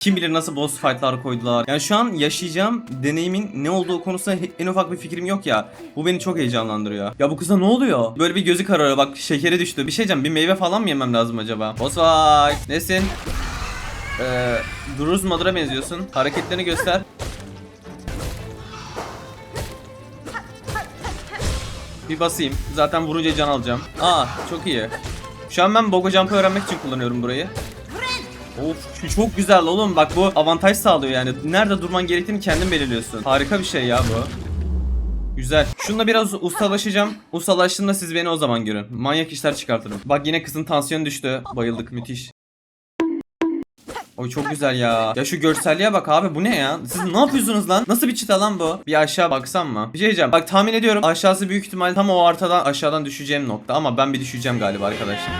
Kim bilir nasıl boss fight'lar koydular. Yani şu an yaşayacağım deneyimin ne olduğu konusunda en ufak bir fikrim yok ya. Bu beni çok heyecanlandırıyor. Ya bu kıza ne oluyor? Böyle bir gözü kararıyor bak şekeri düştü. Bir şey diyeceğim bir meyve falan mı yemem lazım acaba? Boss fight. Nesin? Ee, Duruz Madura benziyorsun. Hareketlerini göster. Bir basayım. Zaten vurunca can alacağım. Aa çok iyi. Şu an ben Bogo Jump'ı öğrenmek için kullanıyorum burayı. Of çok güzel oğlum bak bu avantaj sağlıyor yani. Nerede durman gerektiğini kendin belirliyorsun. Harika bir şey ya bu. Güzel. Şununla biraz ustalaşacağım. Ustalaştığımda siz beni o zaman görün. Manyak işler çıkartırım. Bak yine kızın tansiyonu düştü. Bayıldık müthiş. Oy çok güzel ya. Ya şu görselliğe bak abi bu ne ya? Siz ne yapıyorsunuz lan? Nasıl bir çita lan bu? Bir aşağı baksam mı? Bir şey diyeceğim. Bak tahmin ediyorum aşağısı büyük ihtimal tam o ortadan aşağıdan düşeceğim nokta ama ben bir düşeceğim galiba arkadaşlar.